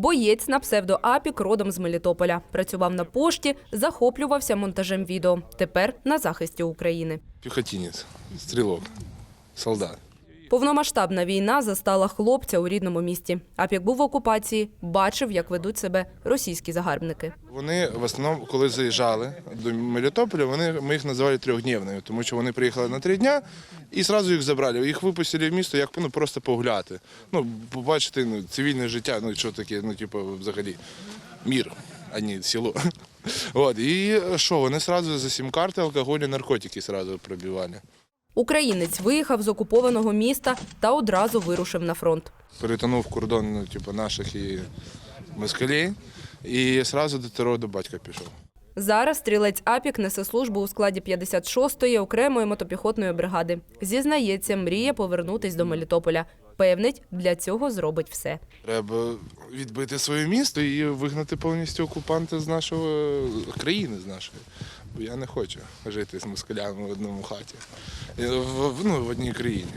Боєць на псевдоапік родом з Мелітополя. Працював на пошті, захоплювався монтажем відео. Тепер на захисті України. Піхотінець, стрілок, солдат. Повномасштабна війна застала хлопця у рідному місті. Апік був в окупації, бачив, як ведуть себе російські загарбники. Вони в основному, коли заїжджали до Мелітополя, вони ми їх називали трьохдневними, тому що вони приїхали на три дня і одразу їх забрали. Їх випустили в місто, як ну просто погуляти. Ну, побачити ну, цивільне життя, ну що таке, ну типу, взагалі мір, а не село. От і що, вони одразу за сім карти алкоголь і наркотики одразу пробивали. Українець виїхав з окупованого міста та одразу вирушив на фронт. Перетонув кордон ну, типу, наших і москалі, і одразу до ТРО до батька пішов. Зараз стрілець Апік несе службу у складі 56-ї окремої мотопіхотної бригади. Зізнається, мріє повернутись до Мелітополя. Певнить, для цього зробить все. Треба відбити своє місто і вигнати повністю окупанта з нашого країни, з нашої. Бо я не хочу жити з москалями в одному хаті. В, в- ну, в одній країні.